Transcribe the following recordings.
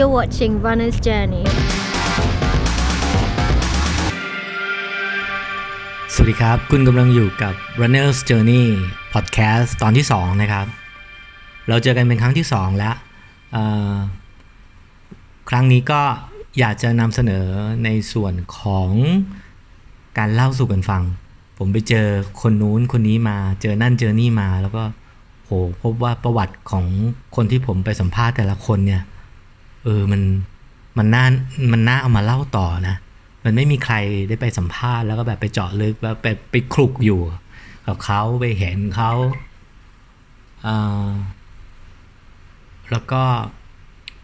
You're watching Runner's Journey. สวัสดีครับ คุณกำลังอยู่กับ Runner's Journey Podcast ตอนที่ 2 นะครับ เราเจอกันเป็นครั้งที่ 2 แล้ว ครั้งนี้ก็อยากจะนำเสนอในส่วนของการเล่าสู่กันฟัง ผมไปเจอคนนู้นคนนี้มา เจอนั่นเจอนี่มาแล้วก็โหพบว่าประวัติของคนที่ผมไปสัมภาษณ์แต่ละคนเนี่ย เออมันมันน่ามันน่าเอามาเล่าต่อนะ มันไม่มีใครได้ไปสัมภาษณ์แล้วก็แบบไปเจาะลึกแล้วไปไปคลุกอยู่กับเขาไปเห็นเขาอ่าแล้วก็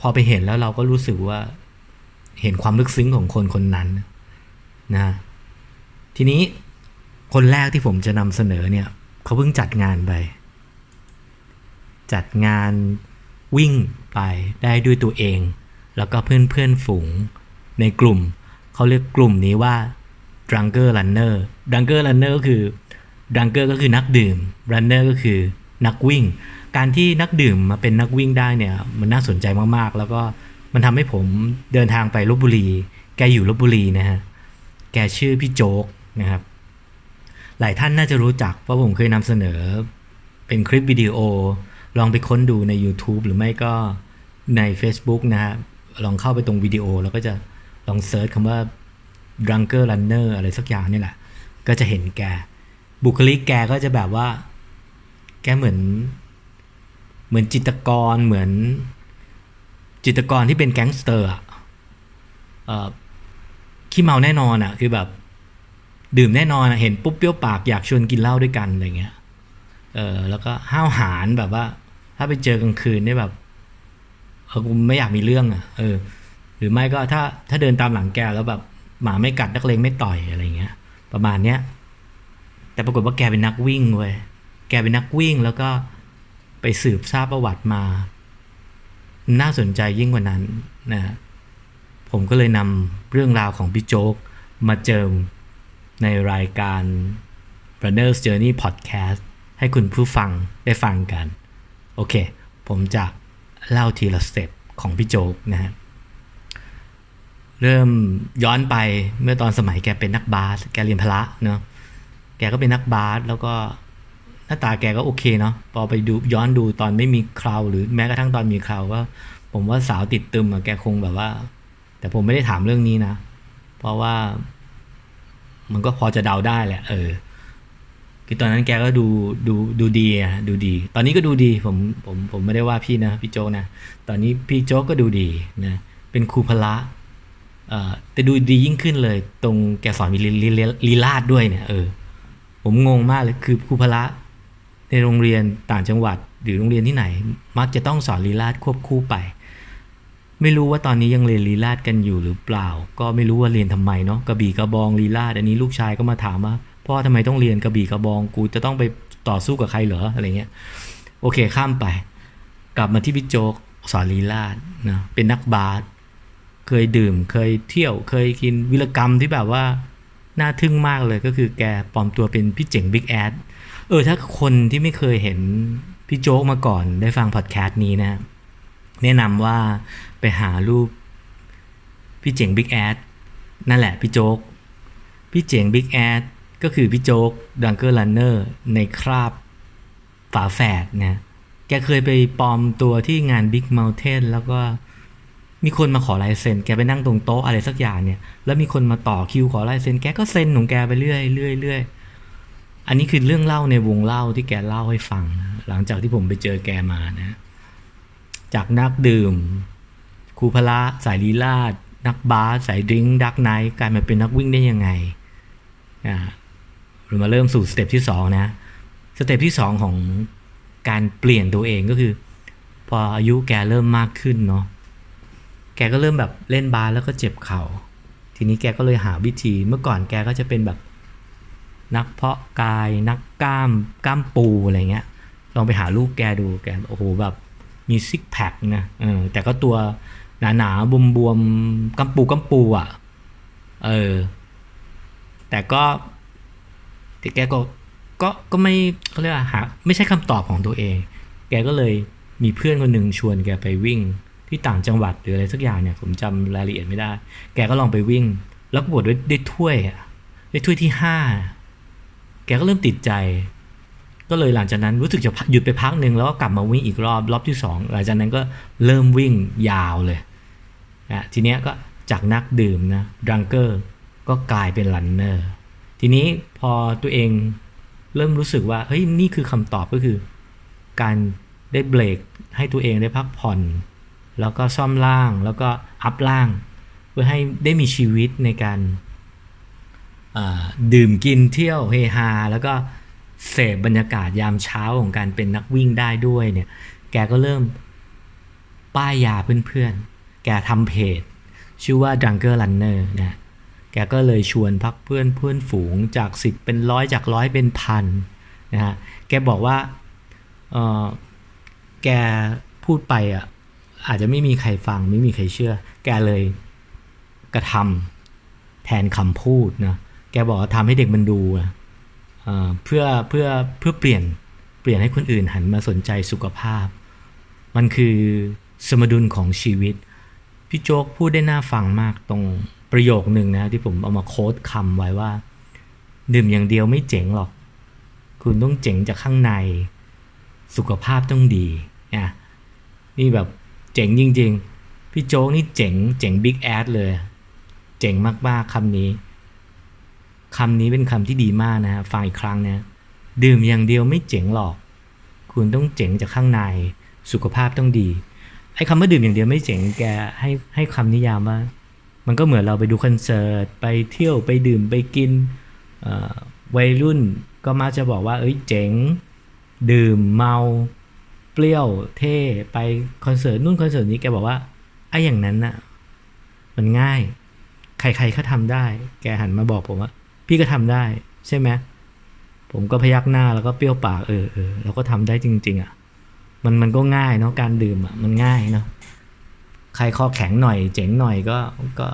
พอไปเห็นแล้วเราก็รู้สึกว่า เห็นความลึกซึ้งของคนคนนั้นนะทีนี้คนแรกที่ผมจะนำเสนอเนี่ยเขาเพิ่งจัดงานไป จัดงาน วิ่งไปได้ด้วยตัวเอง แล้วก็เพื่อนเพื่อนๆฝูงในกลุ่ม เขาเรียกกลุ่มนี้ว่า drunker runner drunker runner ก็คือ drunker ก็คือนักดื่ม runner ก็คือนักวิ่ง การที่นักดื่มมาเป็นนักวิ่งได้เนี่ยมันน่าสนใจมากๆ แล้วก็มันทำให้ผมเดินทางไปลบบุรี แกอยู่ลบบุรีนะฮะ แกชื่อพี่โจ๊กนะครับ หลายท่านน่าจะรู้จักเพราะผมเคยนำเสนอเป็นคลิปวิดีโอ ลองไปค้นดูใน YouTube หรือไม่ก็ใน Facebook นะฮะลองเข้าไปตรงวิดีโอ แล้วก็จะลองเซิร์ชคำว่า drunker runner อะไรสักอย่างนี่แหละ ก็จะเห็นแก บุคลิกแกก็จะแบบว่า แกเหมือน เหมือนจิตกรเหมือน จิตกรที่เป็นแก๊งสเตอร์อะเอ่อขี้เมาแน่นอนอะคือแบบ ดื่มแน่นอนอะเห็นปุ๊บเปรี้ยวปากอยากชวนกินเหล้าด้วยกันอะไรเงี้ยเออแล้วก็ห้าวหาญแบบว่า ถ้าไปเจอกลางคืนเนี่ยแบบเออกูไม่อยากมีเรื่องอะ เออ หรือไม่ก็ถ้าถ้าเดินตามหลังแกแล้วแบบหมาไม่กัดนักเลงไม่ต่อยอะไรเงี้ย ประมาณเนี้ยแต่ปรากฏว่าแกเป็นนักวิ่งเว้ยแกเป็นนักวิ่งแล้วก็ไปสืบทราบประวัติมา น่าสนใจยิ่งกว่านั้นนะฮะผมก็เลยนำเรื่องราวของพี่โจ๊กมาเจิมในรายการ Runner's Journey Podcast ให้คุณผู้ฟังได้ฟังกัน โอเค ผมจะเล่าทีละสเต็ปของพี่โจ๊กนะฮะเริ่มย้อนไปเมื่อตอนสมัยแกเป็นนักบาสแกเรียนพละเนาะแกก็เป็นนักบาสแล้วก็หน้าตาแกก็โอเคเนาะพอไปดูย้อนดูตอนไม่มีคราวหรือแม้กระทั่งตอนมีคราวก็ผมว่าสาวติดตึมอะแกคงแบบว่า แต่ผมไม่ได้ถามเรื่องนี้นะ เพราะว่ามันก็พอจะเดาได้แหละ เออ คือตอนนั้นแกก็ดูดูดูดีอะดูดี ตอนนี้ก็ดูดีผมผมผมไม่ได้ว่าพี่นะพี่โจนะ ตอนนี้พี่โจก็ดูดีนะเป็นครูพละเอ่อแต่ดูดียิ่งขึ้นเลย ตรงแกสอนมีลีลีลีลาดด้วยเนี่ยเออผมงงมากเลยคือครูพละในโรงเรียนต่างจังหวัดหรือโรงเรียนที่ไหน มักจะต้องสอนลีลาดควบคู่ไป ไม่รู้ว่าตอนนี้ยังเรียนลีลาดกันอยู่หรือเปล่า ก็ไม่รู้ว่าเรียนทำไมเนาะกระบี่กระบองลีลาดอันนี้ลูกชายก็มาถามว่า พ่อทำไมต้องเรียนกระบี่กระบอง กูจะต้องไปต่อสู้กับใครเหรออะไรเงี้ย โอเคข้ามไป กลับมาที่พี่โจ๊กสอนลีลาดนะเป็นนักบาสเคยดื่ม เคยเที่ยว เคยกินวิรกรรมที่แบบว่าน่าทึ่งมากเลยก็คือแกปลอมตัวเป็นพี่เจ๋งบิ๊กแอดเออถ้าคนที่ไม่เคยเห็นพี่โจ๊กมาก่อนได้ฟังพอดแคสต์นี้นะแนะนำว่าไปหารูปพี่เจ๋งบิ๊กแอดนั่นแหละพี่โจ๊กพี่เจ๋งบิ๊กแอด ก็คือพี่โจ๊กดังเกอร์ลันเนอร์ในคราบฝาแฝดนะแกเคยไปปลอมตัวที่งานบิ๊กเมลเทนแล้วก็มีคนมาขอลายเซ็น แกไปนั่งตรงโต๊ะอะไรสักอย่างเนี่ย แล้วมีคนมาต่อคิวขอลายเซ็น แกก็เซ็นของแกไปเรื่อยเรื่อยเรื่อยอันนี้คือเรื่องเล่าในวงเล่าที่แกเล่าให้ฟังนะหลังจากที่ผมไปเจอแกมานะ จากนักดื่มครูพละสายลีลาดนักบาสสายดริงดักไนท์กลายมาเป็นนักวิ่งได้ยังไงอ่า เรามาเริ่มสู่สเต็ปที่สองนะสเต็ปที่สองของการเปลี่ยนตัวเองก็คือ พออายุแกเริ่มมากขึ้นเนาะแกก็เริ่มแบบเล่นบาสแล้วก็เจ็บเข่า ทีนี้แกก็เลยหาวิธีเมื่อก่อนแกก็จะเป็นแบบนักเพาะกายนักกล้ามกล้ามปูอะไรเงี้ยลองไปหารูปแกดูแกโอ้โหแบบมีซิกแพคนะเออแต่ก็ตัวหนาหนาบวมบวมๆกำปูกำปูอะ เออ แต่ก็ แต่แกก็ก็ก็ไม่เขาเรียกว่าหาไม่ใช่คำตอบของตัวเอง แกก็เลยมีเพื่อนคนหนึ่งชวนแกไปวิ่งที่ต่างจังหวัดหรืออะไรสักอย่างเนี่ยผมจำรายละเอียดไม่ได้ แกก็ลองไปวิ่ง แล้วปรากฏว่าได้ถ้วยอะได้ถ้วยที่ห้าแกก็เริ่มติดใจ ก็เลยหลังจากนั้นรู้สึกจะหยุดไปพักหนึ่งแล้วก็กลับมาวิ่งอีกรอบรอบที่สองหลังจากนั้นก็เริ่มวิ่งยาวเลยนะทีเนี้ยก็จากนักดื่มนะดังเกอร์ก็กลายเป็นลันเนอร์ ทีนี้พอตัวเองเริ่มรู้สึกว่าเฮ้ยนี่คือคำตอบก็คือ การได้เบรกให้ตัวเองได้พักผ่อน แล้วก็ซ่อมล่างแล้วก็อัพล่าง เพื่อให้ได้มีชีวิตในการดื่มกินเที่ยวเฮฮาแล้วก็เสพบรรยากาศยามเช้าของการเป็นนักวิ่งได้ด้วยเนี่ย แกก็เริ่มป้ายยาเพื่อนๆ แกทำเพจ ชื่อว่า Drunker Runner นะ แกก็เลยชวนพักเพื่อนเพื่อนฝูงจาก10เป็นร้อยจากร้อยเป็นพันนะฮะ แกบอกว่าเออแกพูดไปอะอาจจะไม่มีใครฟังไม่มีใครเชื่อ แกเลยกระทำแทนคำพูดนะ แกบอกว่าทำให้เด็กมันดูอ่อเพื่อเพื่อเพื่อเปลี่ยนเปลี่ยนให้คนอื่นหันมาสนใจสุขภาพ มันคือสมดุลของชีวิต พี่โจ๊กพูดได้น่าฟังมากตรง ประโยคหนึ่งนะที่ผมเอามาโค้ดคำไว้ว่าดื่มอย่างเดียวไม่เจ๋งหรอก คุณต้องเจ๋งจากข้างใน สุขภาพต้องดีนะนี่แบบเจ๋งจริง ๆ พี่โจ๊กนี่เจ๋ง เจ๋งบิ๊กแอดเลย เจ๋งมากๆคำนี้คำนี้เป็นคำที่ดีมากนะฟังอีกครั้งนะดื่มอย่างเดียวไม่เจ๋งหรอก คุณต้องเจ๋งจากข้างใน สุขภาพต้องดีไอ้คำว่าดื่มอย่างเดียวไม่เจ๋งแกให้ให้คำนิยามว่า มันก็เหมือนเราไปดูคอนเสิร์ตไปเที่ยวไปดื่มไปกินวัยรุ่นก็มักจะบอกว่า เอ้ยเจ๋ง ดื่มเมาเปรี้ยวเท่ไปคอนเสิร์ตนู่นคอนเสิร์ตนี้แกบอกว่าไอ้อย่างนั้นน่ะ มันง่าย ใครๆก็ทำได้ แกหันมาบอกผมว่า พี่ก็ทำได้ ใช่ไหมผมก็พยักหน้าแล้วก็เปรี้ยวปากเออเออเราก็ทำได้จริง ๆ อะ มันมันก็ง่ายเนาะการดื่มอะมันง่ายเนาะ ใครคอแข็งหน่อย เจ๋งหน่อยก็ก็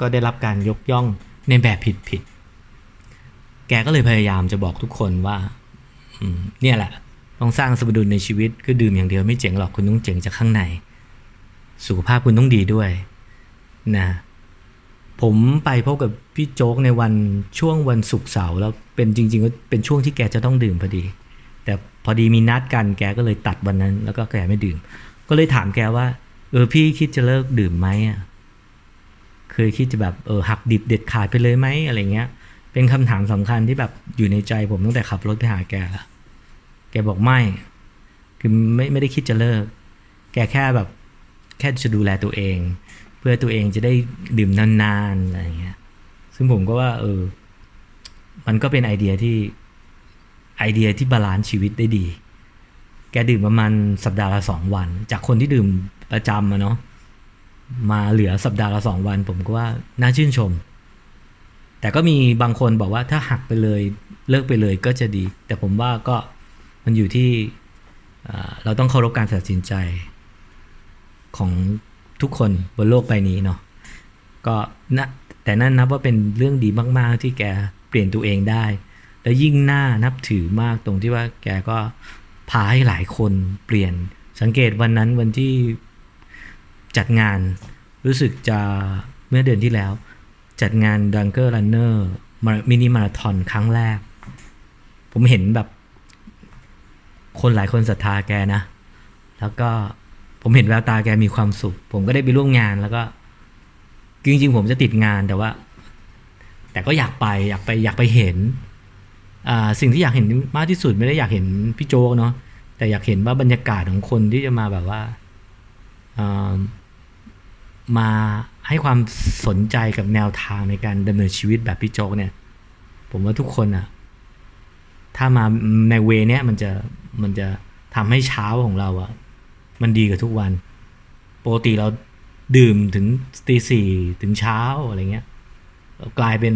ก็ได้รับการยกย่องในแบบผิดผิดๆแกก็เลยพยายามจะบอกทุกคนว่าเนี่ยแหละ ต้องสร้างสมดุลในชีวิต คือดื่มอย่างเดียวไม่เจ๋งหรอกคุณต้องเจ๋งจากข้างใน สุขภาพคุณต้องดีด้วยนะผมไปพบกับพี่โจ๊กในวันช่วงวันศุกร์เสาร์แล้วเป็นจริงๆก็เป็นช่วงที่แกจะต้องดื่มพอดี แต่พอดีมีนัดกันแกก็เลยตัดวันนั้น แล้วก็แกไม่ดื่ม ก็เลยถามแกว่า เออพี่คิดจะเลิกดื่มไหมอะเคยคิดจะแบบเออหักดิบเด็ดขาดไปเลยไหมอะไรเงี้ย เป็นคำถามสำคัญที่แบบอยู่ในใจผมตั้งแต่ขับรถไปหาแกละแกบอกไม่ คือไม่ไม่ได้คิดจะเลิก แกแค่แบบแค่จะดูแลตัวเอง เพื่อตัวเองจะได้ดื่มนานๆอะไรเงี้ย ซึ่งผมก็ว่า เออ มันก็เป็นไอเดียที่ไอเดียที่บาลานซ์ชีวิตได้ดี แกดื่มประมาณสัปดาห์ละสองวัน จากคนที่ดื่ม ประจำอะเนาะมาเหลือสัปดาห์ละสองวัน ผมก็ว่าน่าชื่นชม แต่ก็มีบางคนบอกว่าถ้าหักไปเลยเลิกไปเลยก็จะดี แต่ผมว่าก็มันอยู่ที่เราต้องเคารพการตัดสินใจของทุกคนบนโลกใบนี้เนาะก็นะแต่นั่นนับว่าเป็นเรื่องดีมาก ๆ ที่แกเปลี่ยนตัวเองได้ และยิ่งน่านับถือมากตรงที่ว่าแกก็พาให้หลายคนเปลี่ยนสังเกตวันนั้นวันที่ จัดงานรู้สึกจะเมื่อเดือนที่แล้ว จัดงาน d u n k e r Runner มินิมาราทอนครั้งแรก ผมเห็นแบบ คนหลายคนศรัทธาแกนะ แล้วก็ผมเห็นแววตาแกมีความสุข ผมก็ได้ไปร่วมงานแล้วก็จริงๆ ผมจะติดงานแต่ว่า แต่ก็อยากไปอยากไปอยากไปเห็นสิ่งที่อยากเห็นมากที่สุดไม่ได้อยากเห็นพี่โจกเนาะแต่อยากเห็นว่าบรรยากาศของคนที่จะมาแบบว่า มาให้ความสนใจกับแนวทางในการดำเนินชีวิตแบบพี่โจกเนี่ย ผมว่าทุกคนอะถ้ามาในเวเนี้ยมันจะมันจะทำให้เช้าของเราอะมันดีกว่าทุกวันปกติเราดื่มถึงตีสี่ถึงเช้าอะไรเงี้ยเรากลายเป็น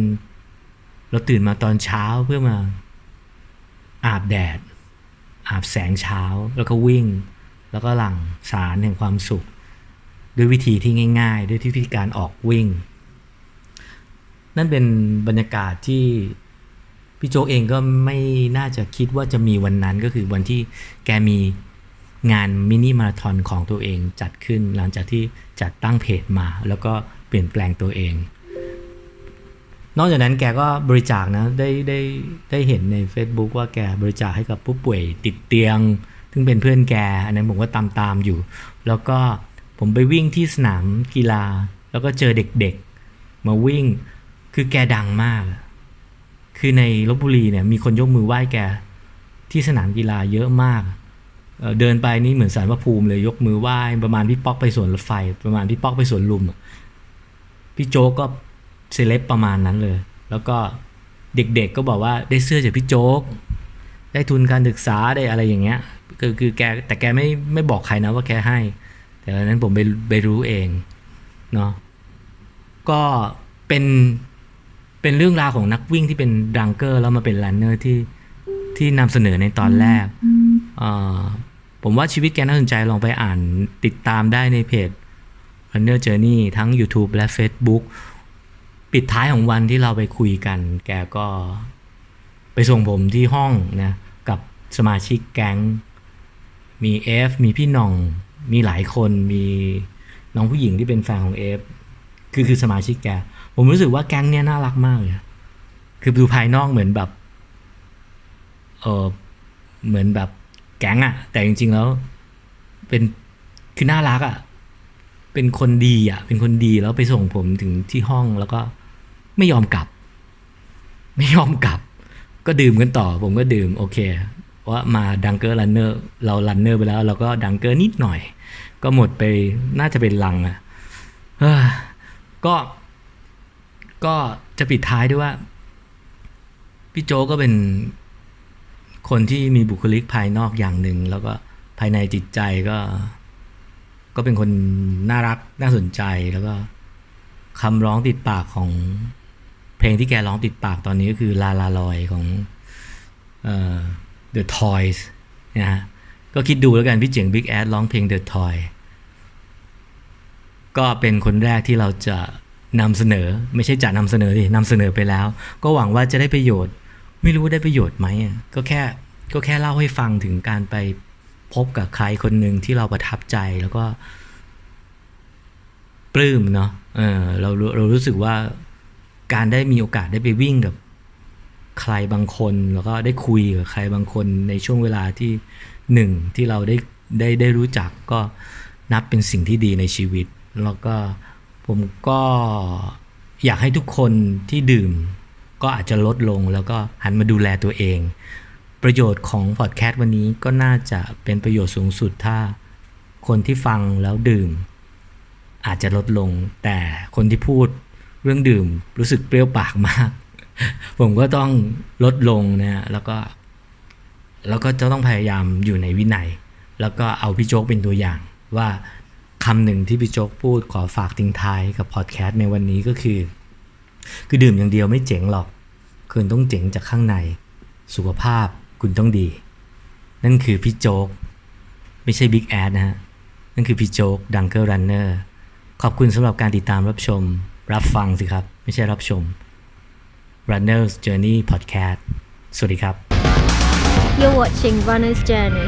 เราตื่นมาตอนเช้าเพื่อมาอาบแดด อาบแสงเช้าแล้วก็วิ่ง แล้วก็หลั่งสารแห่งความสุข ด้วยวิธีที่ง่าย ๆ ด้วยที่วิธีการออกวิ่ง นั่นเป็นบรรยากาศที่พี่โจกเองก็ไม่น่าจะคิดว่าจะมีวันนั้นก็คือวันที่แกมีงานมินิมาราธอนของตัวเองจัดขึ้นหลังจากที่จัดตั้งเพจมา แล้วก็เปลี่ยนแปลงตัวเอง นอกจากนั้นแกก็บริจาคนะได้ได้ได้เห็นใน Facebook ว่าแกบริจาคให้กับผู้ป่วยติดเตียง ซึ่งเป็นเพื่อนแก อันนั้นผมก็ตามตามอยู่ แล้วก็ ผมไปวิ่งที่สนามกีฬา แล้วก็เจอเด็กๆ มาวิ่งคือแกดังมาก คือในลบบุรีเนี่ยมีคนยกมือไหว้แกที่สนามกีฬาเยอะมาก เดินไปนี่เหมือนสารพระภูมิเลยยกมือไหว้ประมาณพี่ป๊อกไปสวนรถไฟ ประมาณพี่ป๊อกไปสวนลุม พี่โจ๊กก็เซเลบประมาณนั้นเลย แล้วก็เด็กๆก็บอกว่าได้เสื้อจากพี่โจ๊ก ได้ทุนการศึกษาได้อะไรอย่างเงี้ย คือคือแกแต่แกไม่ไม่บอกใครนะว่าแกให้ แต่วันนั้นผมไปไปรู้เองเนาะก็เป็นเป็นเรื่องราวของนักวิ่งที่เป็นดังเกอร์แล้วมาเป็นรันเนอร์ที่ที่นำเสนอในตอนแรกเอ่อผมว่าชีวิตแกน่าสนใจลองไปอ่านติดตามได้ในเพจ Runner Journey ทั้ง YouTube และ Facebook ปิดท้ายของวันที่เราไปคุยกัน แกก็ไปส่งผมที่ห้องนะกับสมาชิกแก๊ง มีเอฟมีพี่หน่อง มีหลายคนมีน้องผู้หญิงที่เป็นแฟนของเอฟคือคือสมาชิกแก ผมรู้สึกว่าแก๊งเนี้ยน่ารักมากเลยคือดูภายนอกเหมือนแบบเออเหมือนแบบแก๊งอะแต่จริง ๆ แล้วเป็นคือน่ารักอะเป็นคนดีอะเป็นคนดีแล้วไปส่งผมถึงที่ห้องแล้วก็ไม่ยอมกลับ ไม่ยอมกลับ ก็ดื่มกันต่อ ผมก็ดื่มโอเค ว่ามาดังเกอร์รันเนอร์เรารันเนอร์ไปแล้ว เราก็ดังเกอร์นิดหน่อย ก็หมดไปน่าจะเป็นลังอะก็ ก็จะปิดท้ายด้วยว่า พี่โจก็เป็นคนที่มีบุคลิกภายนอกอย่างหนึ่ง แล้วก็ภายในจิตใจก็ ก็เป็นคนน่ารักน่าสนใจแล้วก็คำร้องติดปากของเพลงที่แกร้องติดปากตอนนี้ก็คือลาลาลอยของ เอ่อ The Toys นะฮะก็คิดดูแล้วกันพี่เจ๋ง Big Ass ร้องเพลง The Toy ก็เป็นคนแรกที่เราจะนำเสนอ ไม่ใช่จะนำเสนอดินำเสนอไปแล้ว ก็หวังว่าจะได้ประโยชน์ ไม่รู้ได้ประโยชน์ไหมก็แค่ก็แค่เล่าให้ฟังถึงการไปพบกับใครคนหนึ่งที่เราประทับใจแล้วก็ ปลื้มเนาะเออเราเราเรารู้สึกว่าการได้มีโอกาสได้ไปวิ่งกับ ใครบางคนแล้วก็ได้คุยกับใครบางคนในช่วงเวลาที่หนึ่งที่เราได้ได้ได้รู้จักก็นับเป็นสิ่งที่ดีในชีวิต แล้วก็ผมก็อยากให้ทุกคนที่ดื่ม ก็อาจจะลดลงแล้วก็หันมาดูแลตัวเอง ประโยชน์ของพอดแคสต์วันนี้ก็น่าจะเป็นประโยชน์สูงสุดถ้าคนที่ฟังแล้วดื่ม อาจจะลดลง แต่คนที่พูดเรื่องดื่มรู้สึกเปรี้ยวปากมาก ผมก็ต้องลดลงนะฮะแล้วก็ แล้วก็จะต้องพยายามอยู่ในวินัย แล้วก็เอาพี่โจ๊กเป็นตัวอย่างว่าคำหนึ่งที่พี่โจ๊กพูดขอฝากทิ้งท้ายกับพอดแคสต์ในวันนี้ก็คือ คือดื่มอย่างเดียวไม่เจ๋งหรอก คุณต้องเจ๋งจากข้างใน สุขภาพคุณต้องดี นั่นคือพี่โจ๊ก ไม่ใช่บิ๊กแอดนะฮะ นั่นคือพี่โจ๊กดังเกิลรันเนอร์ขอบคุณสำหรับการติดตามรับชม รับฟังสิครับ ไม่ใช่รับชม Runner's Journey Podcast สวัสดีครับ You're watching Runner's Journey